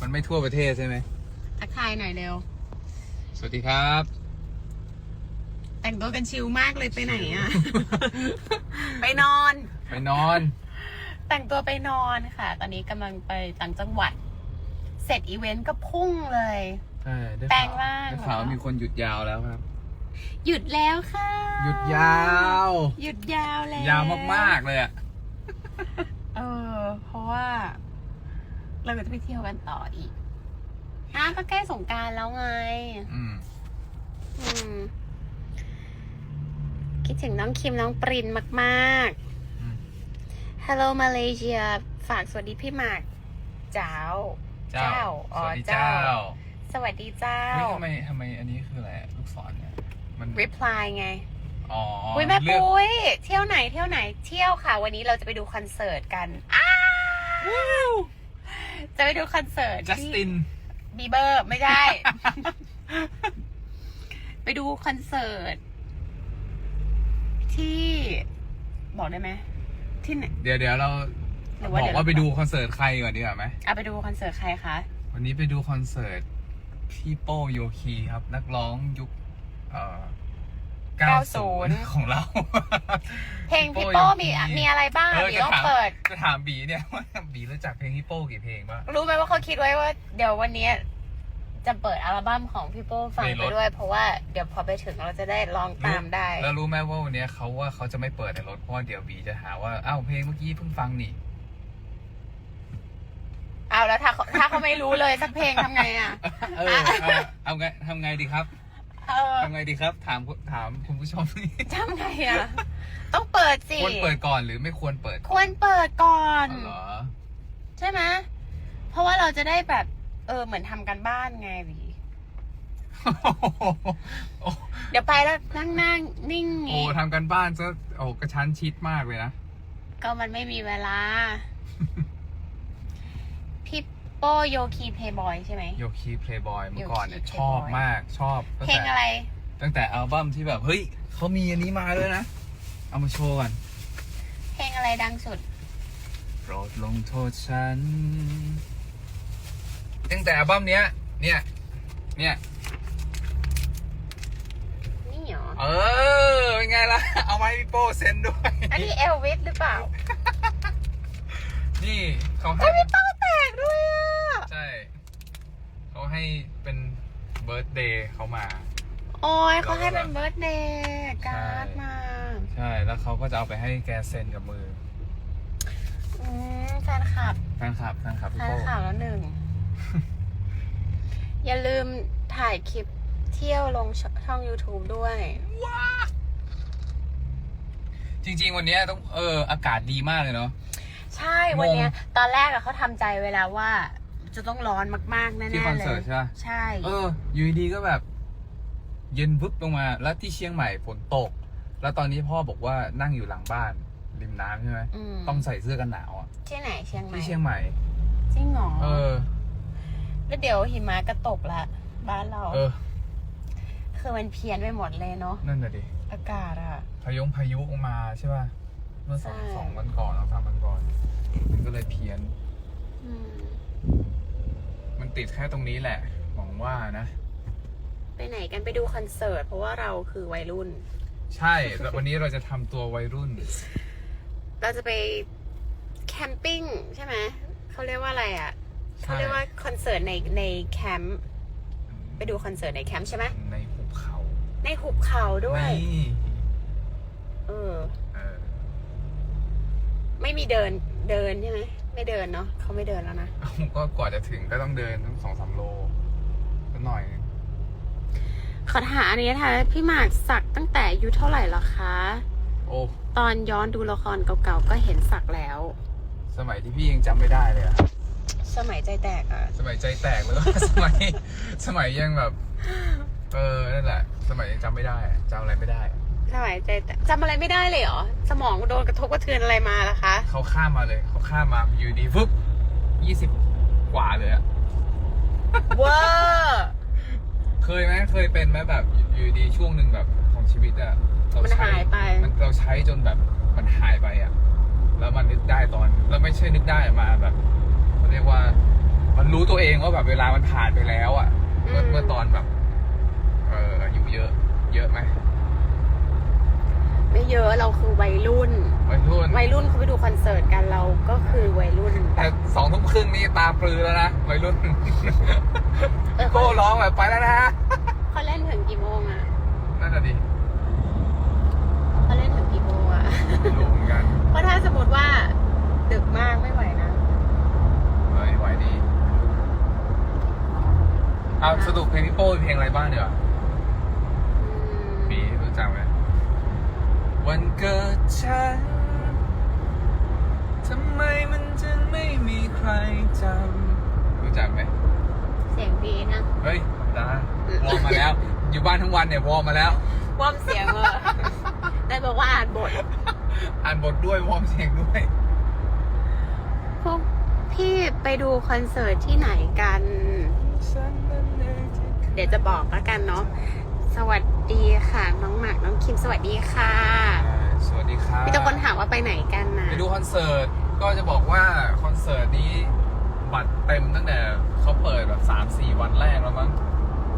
มันไม่ทั่วประเทศใช่ไหมทักทายหน่อยเร็ว สวัสดีครับ แต่งตัวกันชิลมากเลยไปไหนอะ ไปนอน ไปนอน แต่งตัวไปนอนค่ะ ตอนนี้กำลังไปต่างจังหวัด เสร็จอีเวนต์ก็พุ่งเลย ใช่ได้แปลข่างวร่างได้ข่าวว่ามีคนหยุดยาวแล้วครับ หยุดแล้วค่ะ หยุดยาว หยุดยาวแล้วยาวมากๆเลยอะเออ เพราะว่า เราก็จะไปเที่ยวกันต่ออีกอะก็ใกล้สงกรารแล้วไง อืม อืม คิดถึงน้องคิมน้องปรินมากอืม ๆ Hello Malaysia ฝากสวัสดีพี่หมากเจ้า เจ้า อ๋สอวัสดีเจ้าสวัสดีเจ้า เฮ้ยทำไมทำไมอันนี้คืออะไรลูกศรเนี่ย มัน reply ไง อ๋ออุ้ยแม่เลือกปุ้ยเที่ยวไหนเที่ยวไหนเที่ยวค่ะ วันนี้เราจะไปดูคอนเสิร์ตกันอ้าว จะไปดูคอนเสิร์ตจัสติน บีเบอร์ไม่ได้ ไปดูคอนเสิร์ตที่บอกได้ไหมที่ไหน เดี๋ยวเดี๋ยวเราหรือบว่าอกเดี๋ยว ว่าไปดูคอนเสิร์ตใครก่อนดีกว่าไหม เอาไปดูคอนเสิร์ตใครคะวันนี้ไปดูคอนเสิร์ตพี่โป้โยคีครับ นักร้องยุคเอ่อ 90 ของเรา เพลงพี่โป้มีโยคีมีอะไรบ้างเออมีจะต้องถาม เปิด จะถามบีเนี่ยว่าบีรู้จักเพลงพี่โป้กี่เพลงบ้าง รู้ไหมว่าเขาคิดไว้ว่า เดี๋ยววันนี้จะเปิดอัลบั้มของพี่โป้ฟังในไปรถ ด้วย เพราะว่าเดี๋ยวพอไปถึงเราจะได้ลองตามได้ แล้วรู้ไหมว่าวันนี้เขาว่าเขาจะไม่เปิดในรถเพราะว่าเดี๋ยวบีจะหาว่าอ้าวเพลงเมื่อกี้เพิ่งฟังนี่ เอาแล้วถ้าเขาถ้าเขาไม่รู้เลยสักเพลงทำไงอะ เออเอาเอาไงทำไงดีครับ เออทำไงดีครับ ถามถามคุณผู้ชมนี่ทำไงอะ ต้องเปิดสิ ควรเปิดก่อนหรือไม่ควรเปิดควรเปิดก่อน อ๋อเหรอใช่ไหมเพราะว่าเราจะได้แบบ เออ เหมือนทำกันบ้านไงวีโอ้เดี๋ยวไปแล้วนั่งนั่งนิ่งโอ้งี้ทำกันบ้านซะโอ้กระชั้นชิดมากเลยนะ ก็มันไม่มีเวลาพี่ โป้โยคีเพย์บอยใช่ไหม โยคีเพลย์บอยเมื่อก่อนเนี่ยโยคี ชอบ Playboy มากชอบตั้งเพลงแต่อะไร ตั้งแต่อัลบั้มที่แบบเฮ้ยเขามีอันนี้มาด้วยนะ เอามาโชว์ก่อนเพลงอะไรดังสุด โปรดลงโทษฉัน ตั้งแต่อัลบั้มเนี้ย เนี่ยเนี่ย นี่เหรอ เออเป็นไงล่ะ เอามาให้พี่โป้เซ็นด้วย อันนี้เอลวิสหรือเปล่านี่เขาให้ เอ้ยพี่โป้แตกด้วยอะ ใช่ เขา ให้เป็นเบิร์ d เดย์เขามา โอ้ยเขาให้เป็นเบิร์ดเดย์การ์ดมา ใช่ แล้วเขาก็จะเอาไปให้แกเซ็นกับมืออืมแฟนคลับแฟนคลับแฟนคลับแฟพี่นโป้คลับแล้วหนึ่ง อย่าลืมถ่ายคลิปเที่ยวลงช่อง YouTube ด้วย จริง ๆ วันเนี้ยต้องเอออากาศดีมากเลยเนาะ ใช่ วันเนี้ยตอนแรกอะเขาทำใจไว้แล้วว่า จะต้องร้อนมากๆแน่ๆที่คอนเลเสิร์ตยใช่ปะ ใช่ เอออยู่ดีๆก็แบบ เย็นปุ๊บลงมา แล้วที่เชียงใหม่ฝนตก แล้วตอนนี้พ่อบอกว่านั่งอยู่หลังบ้าน ริมน้ำใช่ไหมมต้องใส่เสื้อกันหนาวอะที่ไหนเชียงใหม่ที่เชียงใหม่ จริงเหรอเออ แล้วเดี๋ยวหิมะก็ตกละ บ้านเรา เออ คือมันเพี้ยนไปหมดเลยเนาะนั่นน่ะดิอากาศอะ พายุพายุออกมาใช่ป่ะเมื่อสองใช่ สองวันก่อนสองสามวันก่อนมันก็เลยเพี้ยน อืม มันติดแค่ตรงนี้แหละ หวังว่านะ ไปไหนกันไปดูคอนเสิร์ต เพราะว่าเราคือวัยรุ่น ใช่แล้ววันนี้เราจะทำตัววัยรุ่น เราจะไปแคมปิ้งใช่ไหมเขาเรียกว่าอะไรอะ่ะใช่เขาเรียกว่าคอนเสิร์ตในในแคมป์ไปดูคอนเสิร์ตในแคมป์ใช่ไหมในหุบเขา ในหุบเขาด้วยนี่เออเออ ไม่มีเดินเดินใช่ไหม ไม่เดินเนาะเขาไม่เดินแล้วนะเอาก็กว่าจะถึงก็ต้องเดินทั้งสองสามโลก็หน่อยนึงขอถามอันนี้นะคะพี่หมากสักตั้งแต่อายุเท่าไหร่เหรอคะ โอ้ตอนย้อนดูละครเก่าๆก็เห็นสักแล้ว สมัยที่พี่ยังจำไม่ได้เลยอะสมัยใจแตกอะสมัยใจแตกแล้วก็สมัยสมัยยังแบบ เออนั่นแหละ สมัยยังจำไม่ได้อะจำอะไรไม่ได้ อะสมัยใจแตกจำอะไรไม่ได้เลยเหรอ สมองโดนกระทบกระเทือนอะไรมาล่ะคะ เขาข้ามมาเลย เขาข้ามมาอยู่ดีฟึบยี่สิบกว่าเลยอะเวอร์เคยไหมเคยเป็นไหมแบบอยู่ดีช่วงหนึ่งแบบของชีวิตอะเรามันใช้หายไป มันเราใช้จนแบบมันหายไปอะแล้วมันนึกได้ตอนแล้วไม่ใช่นึกได้มาแบบเขาเรียกว่า มันรู้ตัวเองว่าแบบเวลามันผ่านไปแล้วอะเมื่ออืม เมื่อตอนแบบ เอออายุเยอะ เยอะไหม ไม่เยอะเราคือวัยรุ่น วัยรุ่นวัยรุ่นเขาไปดูคอนเสิร์ตกันเราก็คือวัยรุ่นแต่สองทุ่มครึ่งนี่ตาปลือแล้วนะวัยรุ่นเออโก้ร้องแบบไปแล้วนะเขาเล่นถึงกี่โมงอะนั่นน่ะดิเขาเล่นถึงกี่โมงอะไม่รู้เหมือนกันเพราะถ้าสมมติว่าดึกมากไม่ไหวนะเฮ้ยไหวดีเอาสรุปเพลงพี่โป้เป็นเพลงอะไรบ้างเดี๋ยวาอืมปีรู้จักไหม วันเกิดฉัน ทำไมมันจึงไม่มีใครจำรู้จักไหม เสียงดีนะเฮ้ยธรรมดาวอร์มมาแล้ว อยู่บ้านทั้งวันเนี่ยวอร์มมาแล้ว วอร์มเสียงเออได้บอกว่าอ่านบทอ่านบทด้วยวอร์มเสียงด้วย พวกพี่ไปดูคอนเสิร์ตที่ไหนกัน เดี๋ยวจะบอกแล้วกันเนาะสวัสดี ค่ะ น้องหมากน้องคิมสวัสดีค่ะสวัสดีครับพี่ตะคนถามว่าไปไหนกันนะไปดูคอนเสิร์ตก็จะบอกว่าคอนเสิร์ตนี้บัตรเต็มตั้งแต่เขาเปิดแบบสามสี่วันแรกแล้วมั้ง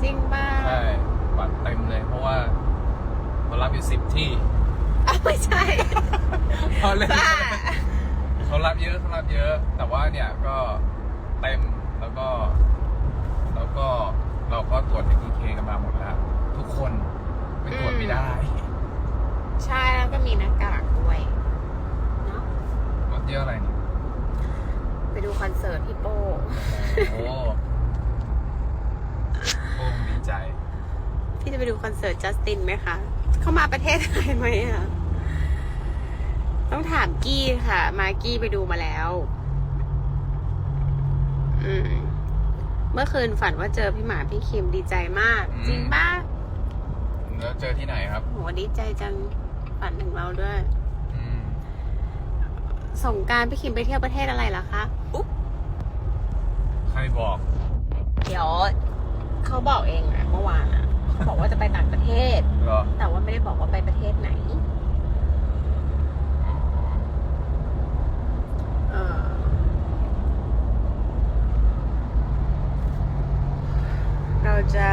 จริงป่ะใช่บัตรเต็มเลย เพราะว่าเขารับอยู่สิบที่อ้าวไม่ใช่เขาเล่นบ้าเขารับเยอะเขารับเยอะ แต่ว่าเนี่ยก็เต็มแล้วก็ แล้วก็เราก็ตรวจ ATK กันมาหมดแล้ว ทุกคน ไม่ตรวจไม่ได้ใช่แล้วก็มีหน้ากากด้วยเนาะรถเยอะอะไรนี่ไปดูคอนเสิร์ตพี่โป้โอ้โหโอ้ดีใจ พี่จะไปดูคอนเสิร์ตจัสตินไหมคะ เข้ามาประเทศไทยไหมอะต้องถามกี้ค่ะ มากี้ไปดูมาแล้ว อืมเมื่อคืนฝันว่าเจอพี่หมาพี่คิมดีใจมากอืมจริงป่ะ แล้วเจอที่ไหนครับโหดีใจจังฝันถึงเราด้วย อืมสงกรารพี่คิมไปเที่ยวประเทศอะไรล่ะคะอุ๊บใครบอก เดี๋ยวเขาบอกเองอะเมื่อวานอะเขาบอกว่าจะไปต่างประเทศ เหรอแต่ว่าไม่ได้บอกว่าไปประเทศไหนอ๋อเออเราจะ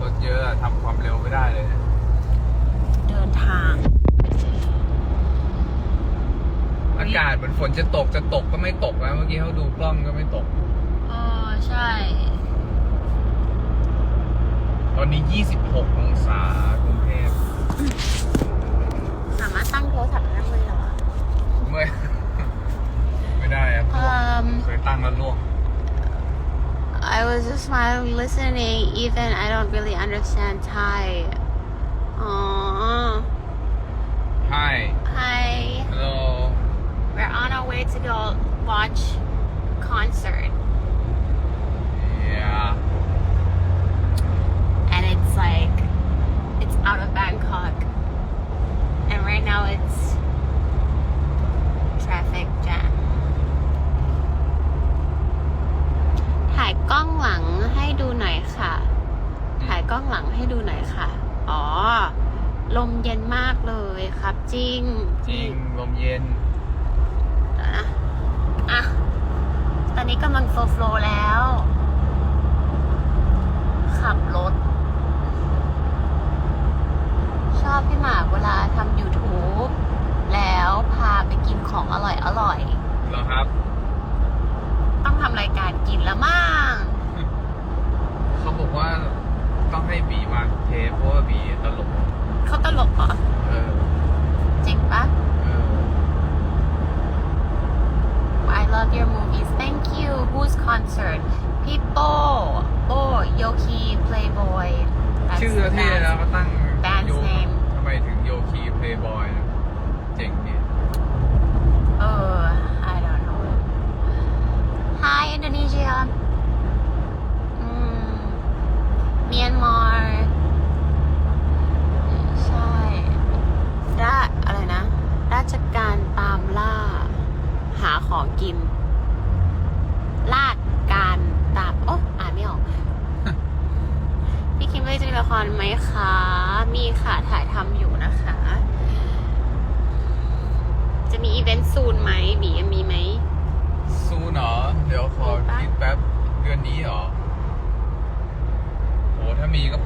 รถเยอะอะทำความเร็วไม่ได้เลยเนี่ยเดินทางอากาศเหมือนฝนจะตกจะตกก็ไม่ตกนะเมื่อกี้เขาดูกล้องก็ไม่ตก เออใช่ ตอนนี้ 26 องศากรุงเทพสามารถตั้งโทรศัพท์ได้เลยเหรอไม่ไม่ได้ครับเอ่อเคยตั้งแล้วล่วง I was just smiling, listening. Even I don't really understand Thai. Aww. Hi Hi. Hello We're on our way to go watch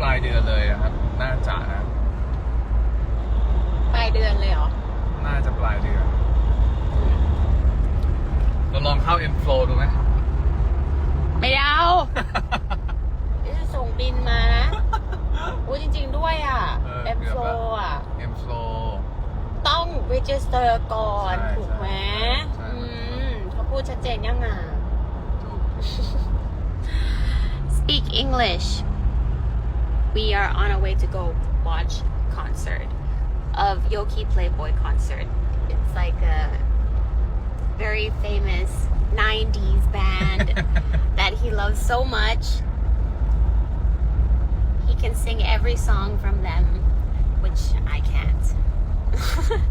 ปลายเดือนเลยนะครับ น่าจะนะปลายเดือนเลยเหรอ น่าจะปลายเดือน เราลองเข้า M Flow ดูไหม ไม่ได้เอานี่จะส่งบินมานะอู้จริง ๆ ด้วยอะเออ M เกือบ Flow ละ อะ M Flow ต้อง register ก่อน ใช่ถูกไหมใช่ อืมเขาพูดชัดเจนยังไงถูก Speak English we are on our way to go watch concert of Yoki Playboy concert it's like a very famous 90s band that he loves so much he can sing every song from them which I can't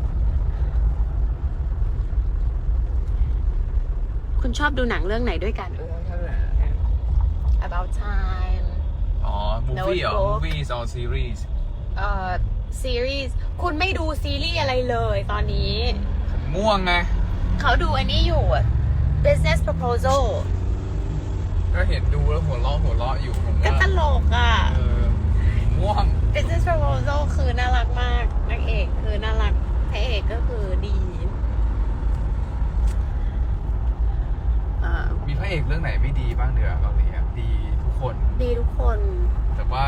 คุณชอบดูหนังเรื่องไหนด้วยกัน About Time อ๋อ movie เหรอ Notebook movies or series เอ่อซีรีส์คุณไม่ดูซีรีส์อะไรเลยตอนนี้ม่วงไง เขาดูอันนี้อยู่อะ Business Proposal ก็เห็นดูแล้วหัวเราะหัวเราะอยู่ผมก็ว่าตลกอะ เออม่วง Business Proposal คือน่ารักมากนางเอกคือน่ารักพระเอกก็คือดีเอ่อมีพระเอกเรื่องไหนไม่ดีบ้างเดือเกาหลีอะดีทุก คน ดีทุกคน แต่ว่า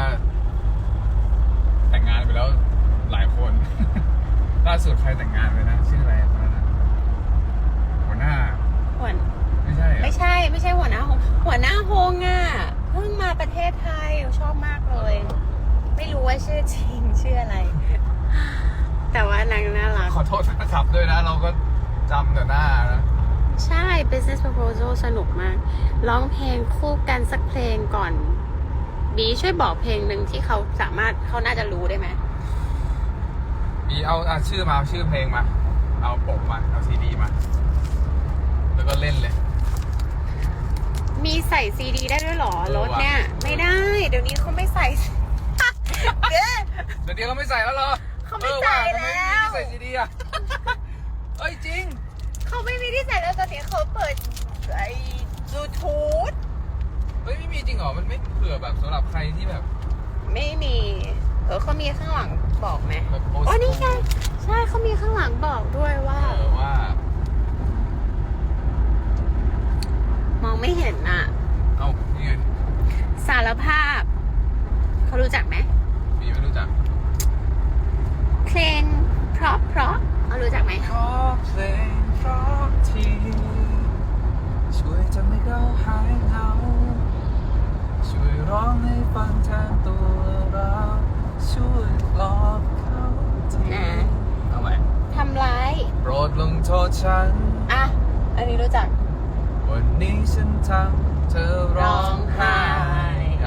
แต่งงานไปแล้วหลายคน ล่าสุดใครแต่งงานไปนะชื่ออะไรคนนั้นอะหัวหน้า หัวไม่ใช่เหรอไม่ใช่ไม่ใช่หัวหน้าฮงหัวหน้าฮงอะเพิ่งมาประเทศไทยชอบมากเลย ไม่รู้ว่าชื่อจริงชื่ออะไร แต่ว่านางน่ารัก ขอโทษนะครับด้วยนะ เราก็จำแต่หน้านะ ใช่ business proposal สนุกมาก ร้องเพลงคู่กันสักเพลงก่อน บีช่วยบอกเพลงหนึ่งที่เขาสามารถเขาน่าจะรู้ได้ไหมมีเอาเอาชื่อมาเอาชื่อเพลงมา เอาปกมาเอาซีดีมา แล้วก็เล่นเลย มีใส่ซีดีได้ด้วยเหรอเออรถเนี่ยว่ะไม่ได้ เดี๋ยวนี้เขาไม่ใส่ เด้อ เดี๋ยวนี้เราไม่ใส่แล้วเหรอเขาไม่ออใส่ทำไมแล้วไม่ใส่ซีดีอะ เอ้ยจริง เขาไม่มีที่ใส่แล้วตอนนี้เขาเปิดไอ้บลูทูธเฮ้ยไม่มีจริงเหรอ มันไม่เผื่อแบบสำหรับใครที่แบบ ไม่มี เออเขามีข้างหลังบอกไหมแบบ old อ๋อนี่ไง school ใช่เขามีข้างหลังบอกด้วยว่า เออว่า มองไม่เห็นอะ เอ้านี่ไงสารภาพ เขารู้จักไหมมีไม่รู้จักเพลงเพราะเพราะเขารู้จักไหม ขอเพลง เพราะที ช่วยทำให้เราหายเหงา ช่วยร้องให้ฟังแทนตัวเรา ช่วยปลอบเขาทีนะเอาไหมทำร้าย โปรดลงโทษฉัน อะ อันนี้รู้จัก วันนี้ฉันทำเธอร้องไห้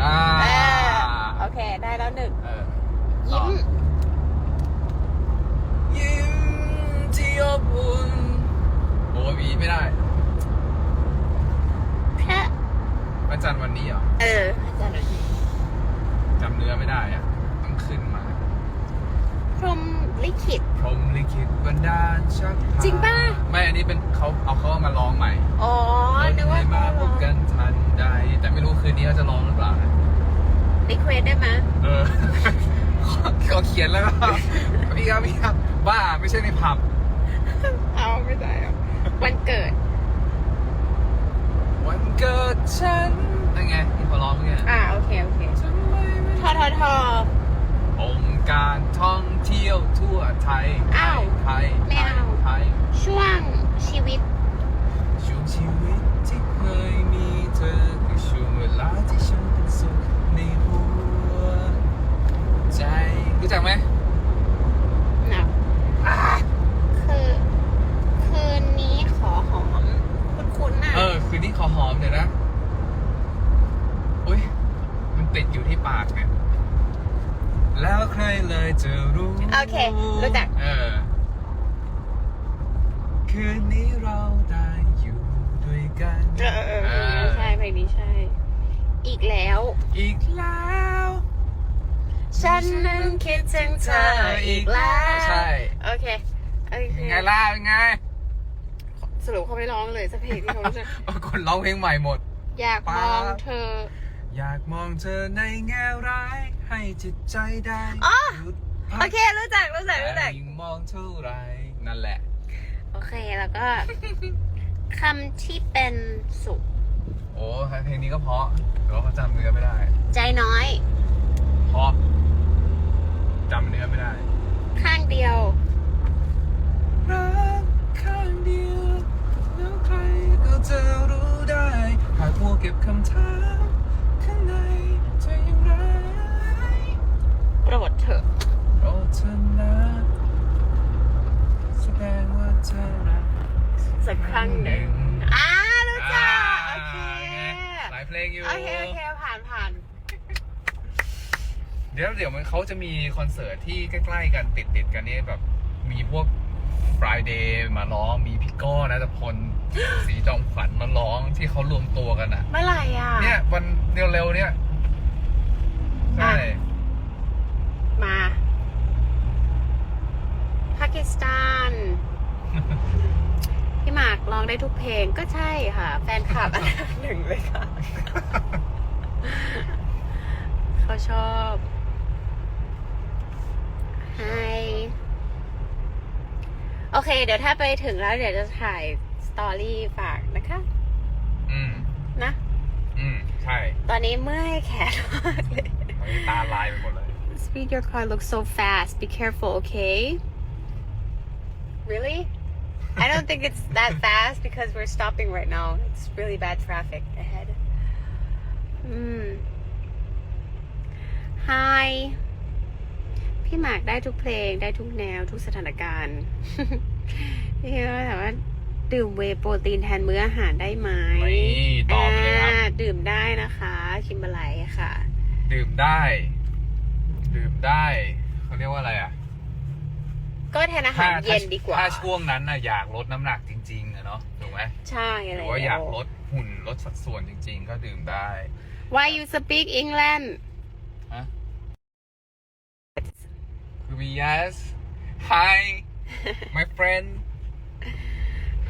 อ่าเออโอเค ได้แล้วหนึ่ง เออยิ้มยิ้มที่อบอุ่น โอ้ยมีไม่ได้แค่วันจันทร์วันนี้เหรอเอออาจารย์หน่อยจำเนื้อไม่ได้อะต้องขึ้นมาพรหมลิขิต พรหมลิขิตบันดาลชักพาจริงป่ะ ไม่อันนี้เป็นเขาเอาเขามาร้องใหม่อ๋อนึกว่าให้มาพบกันทันใดแต่ไม่รู้คืนนี้เขาจะร้องหรือเปล่านะรีเควสได้ไหมเออเขาเขียนแล้วก็พี่ครับพี่ครับบ้าไม่ใช่ในผับ เอาไม่ได้อะ วันเกิด วันเกิดฉันนั่นไงที่เขาร้องเมื่อกี้อ่าโอเคโอเคทำไมไม่ทอทอทอองค์การท่องเที่ยวทั่วไทยอ้าว ไทย อีกแล้ว ฉันนั้นคิดถึงเธออีกแล้วใช่ โอเคโอเคเป็นไงล่ะเป็นไง สรุปเขาไม่ร้องเลยสักเพลงที่เขารู้สึกปรากฏร้องเพลงใหม่หมด อยากมองเธอ อยากมองเธอในแง่ร้าย ให้จิตใจได้อ๋อหยุดพัโอกเค รู้จัก รู้จัก รู้จักแต่ยิ่งมองเท่าไรนั่นแหละ โอเค แล้วก็คำที่เป็นสุข โอ้เพลงนี้ก็เพราะแต่ว่าเขาจำเนื้อไม่ได้ ใจน้อย เพราะ เดี๋ยวเดี๋ยวมันเขาจะมีคอนเสิร์ตที่ใกล้ๆกันติดติดๆกันนี่แบบมีพวก Friday มาร้องมีพี่ก้อนะแต่พลสีจอมขวัญมาร้องที่เขารวมตัวกันอะ เมื่อไหร่อะเนี่ยวันเร็วๆเนี่ยใช่อะมาปากีสถานพี่หมากร้องได้ทุกเพลงก็ใช่ค่ะ แฟนคลับอันดับหนึ่งเลยค่ะ เขาชอบ ไฮโอเค เดี๋ยวถ้าไปถึงแล้ว เดี๋ยวจะถ่ายสตอรี่ฝากนะคะ อืม นะ อืม ใช่ ตอนนี้เมื่อยแขนมากเลย ตอนนี้ตาลายไปหมดเลย Speed your car looks so fast. Be careful, okay? Really? I don't think it's that fast because we're stopping right now. It's really bad traffic ahead. Mm. Hi. พี่หมากได้ทุกเพลงได้ทุกแนวทุกสถานการณ์พี่ก็ถามว่าดื่มเวย์โปรตีนแทนมื้ออาหารได้ไหมนี่ตอบเลยครับอ่าดื่มได้นะคะ คิมเบอร์ไลท์ค่ะ ดื่มได้ ดื่มได้เขาเรียกว่าอะไรอะ ก็แทนอาหารเย็นดีกว่า ถ้าช่วงนั้นน่ะอยากลดน้ำหนักจริงๆอะเนาะถูกไหมใช่หอะไรรือว่าอยากลดหุ่นลดสัดส่วนจริง ๆ ก็ดื่มได้ Why you speak England ฮะ คือมี yes hi my friend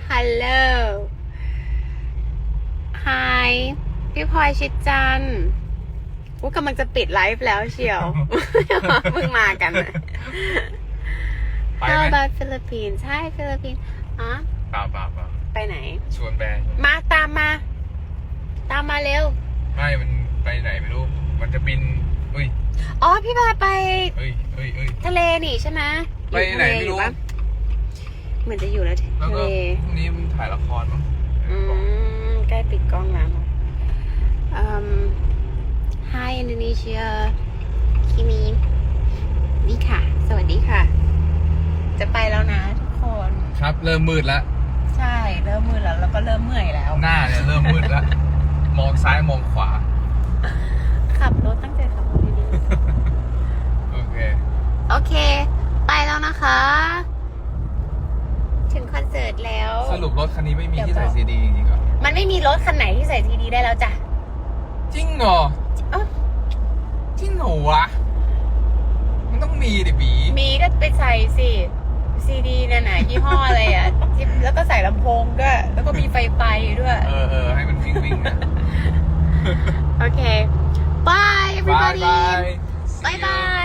Hello Hi พี่พลอยชิดจันทร์อู้กำลังจะปิดไลฟ์แล้วเชียวเพิ่งมากันนะไป How ไหม about Philippines ใช่ Philippines อ๋อเปล่าเปล่าเปล่าไปไหน ชวนแบร์มาตามมา ตามมาเร็ว ไม่ มันไปไหนไม่รู้ มันจะบิน เฮ้ยอ๋อพี่พาไปเฮ้ยเฮ้ยเฮ้ยทะเลนี่ใช่ไหมไปไหนไม่รู้อยู่ทะเลอยู่ปะเหมือนจะอยู่แล้วแล้วทะก็เลพรุ่งนี้มันถ่ายละครมั้งอืมใกล้ปิดกล้องแล้วอืม Hi Indonesia คิมีนี่ค่ะ สวัสดีค่ะ จะไปแล้วนะทุกคน ครับเริ่มมืดแล้ว ใช่ เริ่มมืดแล้วแล้วก็เริ่มเมื่อยแล้ว หน้าเนี่ยเริ่มมืดแล้ว มองซ้ายมองขวา ขับรถตั้งใจขับรถดี โอเค ๆ โอเค ไปแล้วนะคะ ถึงคอนเสิร์ตแล้ว สรุปรถคันนี้ไม่มีเดี๋ยวที่ใส่บอกซีดีจริงๆเหรอมันไม่มีรถคันไหนที่ใส่ซีดีได้แล้วจ้ะจริงเหรอเอ้าจริงเหรอวะ มันต้องมีดิบีมีก็ไปใส่สิซีดีนั่นน่ะยี่ห้ออะไรอะที่แล้วก็ใส่ลำโพงด้วย แล้วก็มีไฟไฟด้วย เออเออให้มันวิ่งวิ่งๆนะ โอเค bye บาย everybody บาย bye bye